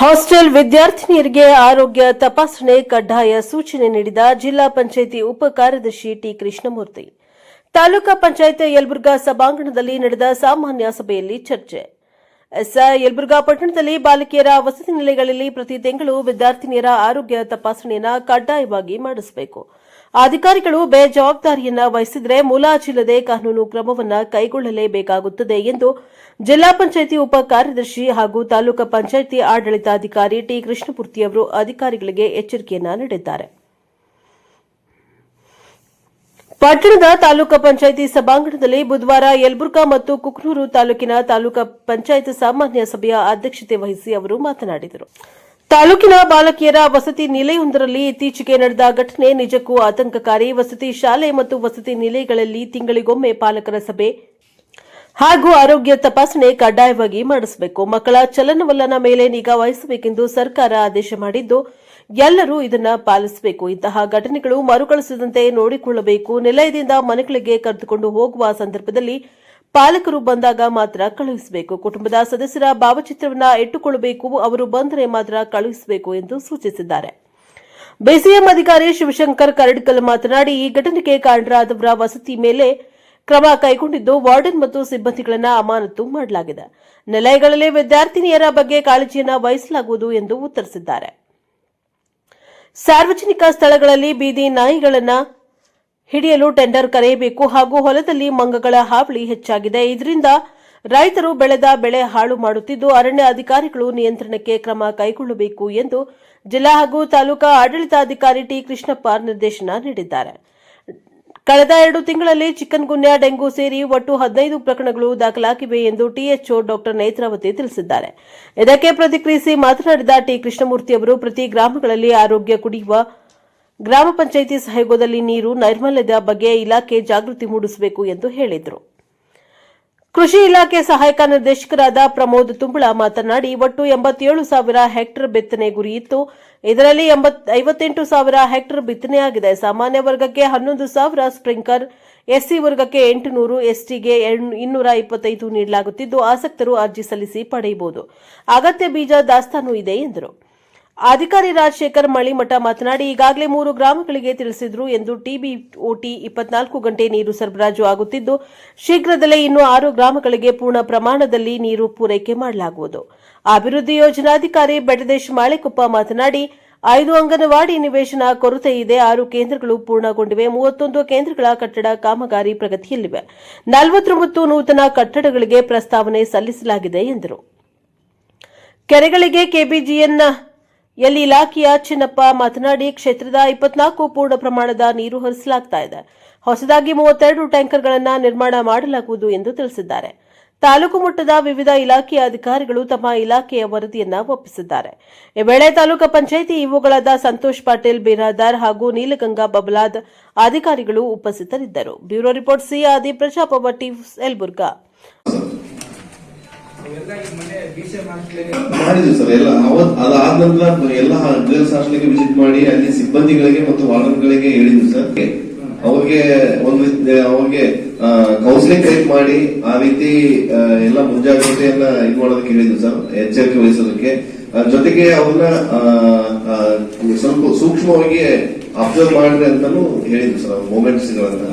Hostel ವಿದ್ಯಾರ್ಥಿನಿಯರಿಗೆ ಆರೋಗ್ಯ ತಪಾಸಣೆ ಕಡ್ಡಾಯ ಸೂಚನೆ ನೀಡಿದ ಜಿಲ್ಲಾ ಪಂಚಾಯಿತಿ ಉಪ ಕಾರ್ಯದರ್ಶಿ ಟಿ ಕೃಷ್ಣಮೂರ್ತಿ. ತಾಲೂಕಾ ಪಂಚಾಯತ್ ಯಲಬುರ್ಗಾ ಸಭಾಂಗಣದಲ್ಲಿ ನಡೆದ ಸಾಮಾನ್ಯ ಸಭೆಯಲ್ಲಿ ಚರ್ಚೆ. ಎಸ್ ಯಲಬುರ್ಗಾ ಪಟ್ಟಣದಲ್ಲಿ ಬಾಲಕಿಯರ ವಸತಿ ನಿಲಯಗಳಲ್ಲಿ ಪ್ರತಿ ತಿಂಗಳು ವಿದ್ಯಾರ್ಥಿನಿಯರ ಆರೋಗ್ಯ ತಪಾಸಣೆಯನ್ನು ಕಡ್ಡಾಯವಾಗಿ ಮಾಡಿಸಬೇಕು. ಅಧಿಕಾರಿಗಳು ಬೇಜವಾಬ್ದಾರಿಯನ್ನ ವಹಿಸಿದರೆ ಮುಲಾಜಿಲ್ಲದೆ ಕಾನೂನು ಕ್ರಮವನ್ನು ಕೈಗೊಳ್ಳಲೇಬೇಕಾಗುತ್ತದೆ ಎಂದು ಜಿಲ್ಲಾ ಪಂಚಾಯಿತಿ ಉಪ ಕಾರ್ಯದರ್ಶಿ ಹಾಗೂ ತಾಲೂಕು ಪಂಚಾಯಿತಿ ಆಡಳಿತಾಧಿಕಾರಿ ಟಿ ಕೃಷ್ಣಮೂರ್ತಿ ಅವರು ಅಧಿಕಾರಿಗಳಿಗೆ ಎಚ್ಚರಿಕೆಯನ್ನ ನೀಡಿದ್ದಾರೆ. ಪಟ್ಟಣದ ತಾಲೂಕು ಪಂಚಾಯಿತಿ ಸಭಾಂಗಣದಲ್ಲಿ ಬುಧವಾರ ಯಲಬುರ್ಗಾ ಮತ್ತು ಕುಕ್ನೂರು ತಾಲೂಕಿನ ತಾಲೂಕು ಪಂಚಾಯತ್ ಸಾಮಾನ್ಯ ಸಭೆಯ ಅಧ್ಯಕ್ಷತೆ ವಹಿಸಿ ಅವರು ಮಾತನಾಡಿದರು. ತಾಲೂಕಿನ ಬಾಲಕಿಯರ ವಸತಿ ನಿಲಯವೊಂದರಲ್ಲಿ ಇತ್ತೀಚೆಗೆ ನಡೆದ ಘಟನೆ ನಿಜಕ್ಕೂ ಆತಂಕಕಾರಿ. ವಸತಿ ಶಾಲೆ ಮತ್ತು ವಸತಿ ನಿಲಯಗಳಲ್ಲಿ ತಿಂಗಳಿಗೊಮ್ಮೆ ಪಾಲಕರ ಸಭೆ ಹಾಗೂ ಆರೋಗ್ಯ ತಪಾಸಣೆ ಕಡ್ಡಾಯವಾಗಿ ಮಾಡಿಸಬೇಕು. ಮಕ್ಕಳ ಚಲನವಲನ ಮೇಲೆ ನಿಗಾ ವಹಿಸಬೇಕೆಂದು ಸರ್ಕಾರ ಆದೇಶ ಮಾಡಿದ್ದು, ಎಲ್ಲರೂ ಇದನ್ನು ಪಾಲಿಸಬೇಕು. ಇಂತಹ ಘಟನೆಗಳು ಮರುಕಳಿಸದಂತೆ ನೋಡಿಕೊಳ್ಳಬೇಕು. ನಿಲಯದಿಂದ ಮನೆಗಳಿಗೆ ಕರೆದುಕೊಂಡು ಹೋಗುವ ಸಂದರ್ಭದಲ್ಲಿ ಪಾಲಕರು ಬಂದಾಗ ಮಾತ್ರ ಕಳುಹಿಸಬೇಕು. ಕುಟುಂಬದ ಸದಸ್ಯರ ಭಾವಚಿತ್ರವನ್ನ ಇಟ್ಟುಕೊಳ್ಳಬೇಕು. ಅವರು ಬಂದರೆ ಮಾತ್ರ ಕಳುಹಿಸಬೇಕು ಎಂದು ಸೂಚಿಸಿದ್ದಾರೆ. ಬಿಸಿಎಂ ಅಧಿಕಾರಿ ಶಿವಶಂಕರ್ ಕರಡ್ಕಲ್ ಮಾತನಾಡಿ, ಈ ಘಟನೆಗೆ ಕಾರಣರಾದವರ ವಸತಿ ಮೇಲೆ ಕ್ರಮ ಕೈಗೊಂಡಿದ್ದು ವಾರ್ಡನ್ ಮತ್ತು ಸಿಬ್ಬಂದಿಗಳನ್ನು ಅಮಾನತು ಮಾಡಲಾಗಿದೆ. ನಿಲಯಗಳಲ್ಲಿ ವಿದ್ಯಾರ್ಥಿನಿಯರ ಬಗ್ಗೆ ಕಾಳಜಿಯನ್ನು ವಹಿಸಲಾಗುವುದು ಎಂದು ಉತ್ತರಿಸಿದ್ದಾರೆ. ಸಾರ್ವಜನಿಕ ಸ್ಥಳಗಳಲ್ಲಿ ಬೀದಿ ನಾಯಿಗಳನ್ನು ಹಿಡಿಯಲು ಟೆಂಡರ್ ಕರೆಯಬೇಕು ಹಾಗೂ ಹೊಲದಲ್ಲಿ ಮಂಗಗಳ ಹಾವಳಿ ಹೆಚ್ಚಾಗಿದೆ. ಇದರಿಂದ ರೈತರು ಬೆಳೆದ ಬೆಳೆ ಹಾಳು ಮಾಡುತ್ತಿದ್ದು, ಅರಣ್ಯ ಅಧಿಕಾರಿಗಳು ನಿಯಂತ್ರಣಕ್ಕೆ ಕ್ರಮ ಕೈಗೊಳ್ಳಬೇಕು ಎಂದು ಜಿಲ್ಲಾ ಹಾಗೂ ತಾಲೂಕಾ ಆಡಳಿತಾಧಿಕಾರಿ ಟಿ ಕೃಷ್ಣಪ್ಪ ನಿರ್ದೇಶನ ನೀಡಿದ್ದಾರೆ. ಕಳೆದ ಎರಡು ತಿಂಗಳಲ್ಲಿ ಚಿಕನ್ ಗುನ್ಯಾ ಡೆಂಗು ಸೇರಿ ಒಟ್ಟು ಹದಿನೈದು ಪ್ರಕರಣಗಳು ದಾಖಲಾಗಿವೆ ಎಂದು ಟಿಎಚ್ಒ ಡಾ ನೇತ್ರಾವತಿ ತಿಳಿಸಿದ್ದಾರೆ. ಇದಕ್ಕೆ ಪ್ರತಿಕ್ರಿಯಿಸಿ ಮಾತನಾಡಿದ ಟಿ ಕೃಷ್ಣಮೂರ್ತಿ ಅವರು, ಪ್ರತಿ ಗ್ರಾಮಗಳಲ್ಲಿ ಆರೋಗ್ಯ ಕುಡಿಯುವ ಗ್ರಾಮ ಪಂಚಾಯಿತಿ ಸಹಯೋಗದಲ್ಲಿ ನೀರು ನೈರ್ಮಲ್ಯದ ಬಗ್ಗೆ ಇಲಾಖೆ ಜಾಗೃತಿ ಮೂಡಿಸಬೇಕು ಎಂದು ಹೇಳಿದರು. ಕೃಷಿ ಇಲಾಖೆ ಸಹಾಯಕ ನಿರ್ದೇಶಕರಾದ ಪ್ರಮೋದ್ ತುಂಬಳ ಮಾತನಾಡಿ, ಒಟ್ಟು ಎಂಬತ್ತೇಳು ಸಾವಿರ ಹೆಕ್ಟರ್ ಬಿತ್ತನೆ ಗುರಿ ಇತ್ತು ಇದರಲ್ಲಿ ಐವತ್ತೆಂಟು ಸಾವಿರ ಹೆಕ್ಟರ್ ಬಿತ್ತನೆಯಾಗಿದೆ. ಸಾಮಾನ್ಯ ವರ್ಗಕ್ಕೆ ಹನ್ನೊಂದು ಸಾವಿರ ಸ್ಪ್ರಿಂಕರ್, ಎಸ್ಸಿ ವರ್ಗಕ್ಕೆ ಎಂಟುನೂರು, ಎಸ್ಟಿಗೆ ಇನ್ನೂರ ಇಪ್ಪತ್ತೈದು ನೀಡಲಾಗುತ್ತಿದ್ದು, ಆಸಕ್ತರು ಅರ್ಜಿ ಸಲ್ಲಿಸಿ ಪಡೆಯಬಹುದು. ಅಗತ್ಯ ಬೀಜ ದಾಸ್ತಾನು ಇದೆ ಎಂದರು. ಅಧಿಕಾರಿ ರಾಜಶೇಖರ್ ಮಳಿಮಠ ಮಾತನಾಡಿ, ಈಗಾಗಲೇ ಮೂರು ಗ್ರಾಮಗಳಿಗೆ ತಿಳಿಸಿದ್ರು ಎಂದು ಟಿಬಿಒಟಿ ಇಪ್ಪತ್ನಾಲ್ಕು ಗಂಟೆ ನೀರು ಸರಬರಾಜು ಆಗುತ್ತಿದ್ದು, ಶೀಘ್ರದಲ್ಲೇ ಇನ್ನು ಆರು ಗ್ರಾಮಗಳಿಗೆ ಪೂರ್ಣ ಪ್ರಮಾಣದಲ್ಲಿ ನೀರು ಪೂರೈಕೆ ಮಾಡಲಾಗುವುದು. ಅಭಿವೃದ್ಧಿ ಯೋಜನಾಧಿಕಾರಿ ಬೆಟದೇಶ್ ಮಾಳೆಕೊಪ್ಪ ಮಾತನಾಡಿ, ಐದು ಅಂಗನವಾಡಿ ನಿವೇಶನ ಕೊರತೆ ಇದೆ, ಆರು ಕೇಂದ್ರಗಳು ಪೂರ್ಣಗೊಂಡಿವೆ, ಮೂವತ್ತೊಂದು ಕೇಂದ್ರಗಳ ಕಟ್ಟಡ ಕಾಮಗಾರಿ ಪ್ರಗತಿಯಲ್ಲಿವೆ. ನಲವತ್ತೊಂಬತ್ತು ನೂತನ ಕಟ್ಟಡಗಳಿಗೆ ಪ್ರಸ್ತಾವನೆ ಸಲ್ಲಿಸಲಾಗಿದೆ ಎಂದರು. ಕೆರೆಗಳಿಗೆ ಕೆಬಿಜಿಎನ್ ಎಲ್ಲಿ ಇಲಾಖೆಯ ಚಿನ್ನಪ್ಪ ಮಾತನಾಡಿ ಕ್ಷೇತ್ರದ ಇಪ್ಪತ್ನಾಲ್ಕು ಪೂರ್ಣ ಪ್ರಮಾಣದ ನೀರು ಹರಿಸಲಾಗ್ತಾ ಇದೆ. ಹೊಸದಾಗಿ ಮೂವತ್ತೆರಡು ಟ್ಯಾಂಕರ್ಗಳನ್ನು ನಿರ್ಮಾಣ ಮಾಡಲಾಗುವುದು ಎಂದು ತಿಳಿಸಿದ್ದಾರೆ. ತಾಲೂಕು ಮಟ್ಟದ ವಿವಿಧ ಇಲಾಖೆಯ ಅಧಿಕಾರಿಗಳು ತಮ್ಮ ಇಲಾಖೆಯ ವರದಿಯನ್ನ ಒಪ್ಪಿಸಿದ್ದಾರೆ. ಈ ವೇಳೆ ತಾಲೂಕು ಪಂಚಾಯಿತಿ ಇವುಗಳಾದ ಸಂತೋಷ್ ಪಾಟೀಲ್, ಬಿರಾದಾರ್ ಹಾಗೂ ನೀಲಗಂಗಾ ಬಬಲಾದ್ ಅಧಿಕಾರಿಗಳು ಉಪಸ್ಥಿತರಿದ್ದರು. ಬ್ಯೂರೋ ರಿಪೋರ್ಟ್ ಸಿ ಆದಿ ಪ್ರಜಾಪವ ಎಲ್ಬುರ್ಗಾ ಇವೆಲ್ಲ ಈ ಮೊನ್ನೆ BCM ಹಾಸ್ಟೆಲ್ಗೆ ಮಾಡಿದ್ವಿ ಸರ್ ಎಲ್ಲ ಅವತ್ ಅದಾದ ನಂತರ ಎಲ್ಲ ಗರ್ಲ್ಸ್ ಹಾಸ್ಟೆಲ್ಗೆ ವಿಸಿಟ್ ಮಾಡಿ ಅಲ್ಲಿ ಸಿಬ್ಬಂದಿಗಳಿಗೆ ಮತ್ತು ವಾರ್ಡನ್ಗಳಿಗೆ ಹೇಳಿದ್ವಿ ಸರ್. ಅವ್ರಿಗೆ ಒಂದು ಅವ್ರಿಗೆ ಕೌನ್ಸಿಲಿಂಗ್ ಟೈಪ್ ಮಾಡಿ ಆ ರೀತಿ ಎಲ್ಲ ಮುಂಜಾಗ್ರತೆಯನ್ನ ಇದು ಮಾಡೋದಕ್ಕೆ ಹೇಳಿದ್ವಿ ಸರ್ ಎಚ್ಚರಿಕೆ ವಹಿಸೋದಕ್ಕೆ. ಜೊತೆಗೆ ಅವ್ರನ್ನ ಸ್ವಲ್ಪ ಸೂಕ್ಷ್ಮವಾಗಿ ಅಬ್ಸರ್ವ್ ಮಾಡ್ರಿ ಅಂತಾನು ಹೇಳಿದ್ವಿ ಸರ್ ಮೂಮೆಂಟ್ಸ್ ಗಳನ್ನ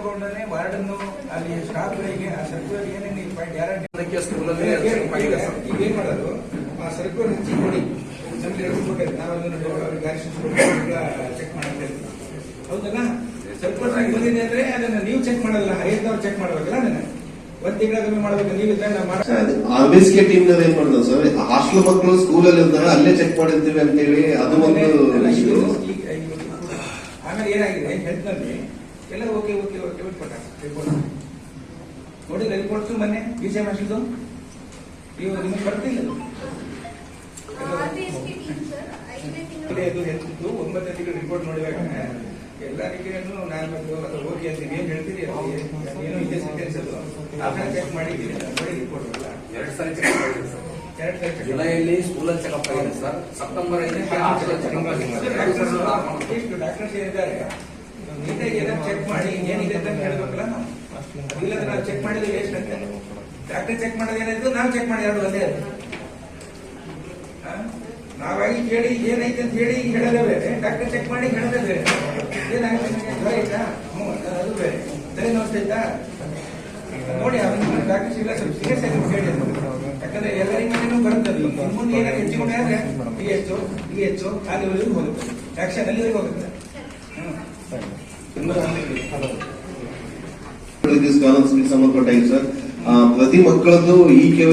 ಆ ವಾರ್ಡ್ ಅನ್ನು ಅಲ್ಲಿ ಅಲ್ಲಿ ಸ್ಟಾಫ್ಗಳಿಗೆ ಆ ಸರ್ಕ್ಯುಲರ್ ಏನೇನು ಗ್ಯಾರಂಟಿ ಈಗ ಏನ್ ಮಾಡೋದು ಆ ಸರ್ಕ್ಯುಲರ್ ಹಚ್ಚಿ ಕೊಡಿ ನಮ್ಗೆ ಎರಡು ಕೊಟ್ಟಿರಿ ನಾವು ಅದನ್ನು ಗ್ಯಾರಂಟಿ ಚೆಕ್ ಮಾಡ್ತೇವೆ ಹೌದಲ್ಲ ಆಗಿ ಬಂದಿದೆ ಅಂದ್ರೆ ಅದನ್ನ ನೀವು ಚೆಕ್ ಮಾಡಲ್ಲ ಐದು ಚೆಕ್ ಮಾಡ್ಬೇಕಲ್ಲ ಅದನ್ನ ಒಂದ್ ಮಾಡ್ಬೇಕು ನೀವು ಇದನ್ನ ಟೀಮ್ ಏನ್ ಸರ್ ಹಾಸ್ಟೆಲ್ ಮಕ್ಕಳು ಸ್ಕೂಲಲ್ಲಿ ಇರ್ತಾರೆ ಅಲ್ಲೇ ಚೆಕ್ ಮಾಡಿರ್ತೀವಿ ಅಂತೇಳಿ ಅದು ಒಂದು ಅಲ್ಲ, ಆಮೇಲೆ ಏನಾಗಿದೆ ಹೆಲ್ತ್ನಲ್ಲಿ ಎಲ್ಲ ಓಕೆ ಓಕೆ ಓಕೆ ಕೊಟ್ಟ ರಿಪೋರ್ಟ್ ನೋಡಿದ್ರೆ ರಿಪೋರ್ಟ್ಸು ಮೊನ್ನೆ ಬಿ ಸಿ ಎಂ ಹಾಸ್ಟೆಲ್ದು ನೀವು ನಿಮಗೆ ಬರ್ತಿಲ್ಲ ಅದು. ಅದೇ ಅದು ಹೆಲ್ತ್ ಇದ್ದು ಒಂಬತ್ತನೇ ತಿಂಗಳು ರಿಪೋರ್ಟ್ ನೋಡಿದಾಗ ಎಲ್ಲರಿಗೂ ರೀತಿಯನ್ನು ನಾಲ್ಕು ಅಥವಾ ಓಕೆ ಅಂತ ನೀವು ಏನ್ ಹೇಳ್ತೀರಿ ಏನು ಏನೋ ಇದೆ ಸೆಂಟೆನ್ಸ್ ಅದು. ಆಮೇಲೆ ಚೆಕ್ ಮಾಡಿದ್ದೀರಿ ನೋಡಿ ರಿಪೋರ್ಟ್ ಅಲ್ಲ. ಎರಡು ಸಾರಿ ಚೆಕ್ ಮಾಡಿದ್ದೀನಿ ಸರ್ ಎರಡು ಸಾರಿ. ಜುಲೈಯಲ್ಲಿ ಸ್ಕೂಲಲ್ಲಿ ಚೆಕಪ್ ಆಗಿದೆ ಸರ್ ಸೆಪ್ಟೆಂಬರ್ ಆಗಿದೆ ಡಾಕ್ಟರ್ಸ್ ಏನಿದ್ದಾರೆ ನೀಟಾಗಿ ಎಲ್ಲ ಚೆಕ್ ಮಾಡಿ, ಏನಿದೆ ಅಂತ ಹೇಳ್ಬೇಕಲ್ಲ ನಾವು. ಇಲ್ಲದ್ರೆ ನಾವು ಚೆಕ್ ಮಾಡಿದ್ರೆ ವೇಸ್ಟ್ ಅಂತ ಡಾಕ್ಟರ್ ಚೆಕ್ ಮಾಡೋದು ಏನಾಯ್ತು? ನಾವು ಚೆಕ್ ಮಾಡಿ ಎರಡು ಒಂದೇ? ನಾವಾಗಿ ಕೇಳಿ ಏನೈತೆ ಅಂತ ಹೇಳಿ ಹೇಳೋದೇ ಬೇರೆ. ಡಾಕ್ಟರ್ ಚೆಕ್ ಮಾಡಿ ಹೇಳೋದೇ ಬೇರೆ. ಏನಾಗುತ್ತೆ ಜ್ವರ ಐತಾ ಹ್ಞೂ, ಅದು ಬೇರೆ. ತಲೆ ನೋಡ್ತೈತಾ ನೋಡಿ, ಅದನ್ನ ಡಾಕ್ಟರ್ ಸಿಗಲ್ಲ ಸ್ವಲ್ಪ ಸೀರಿಯಸ್ ಆಗಿ ಹೇಳಿ. ಯಾಕಂದ್ರೆ ಎಲ್ಲರಿಗೂ ಬರುತ್ತೆ ಅದು. ಇನ್ನು ಮುಂದೆ ಏನಾದ್ರು ಹೆಚ್ಚು ಬಿ ಆದ್ರೆ ಡಿ ಎಚ್ ಡಿ ಆ ಲೆವೆಲ್ಗೆ ಹೋಗುತ್ತೆ. ಆಕ್ಷನ್ ಅಲ್ಲಿ ಹೋಗುತ್ತೆ. ಸ್ಕಾಲರ್ಶಿಪ್ ಸಂಬಂಧಪಟ್ಟಾಗಿ ಸರ್ ಆ, ಪ್ರತಿ ಮಕ್ಕಳದ್ದು ಈ ಕೆ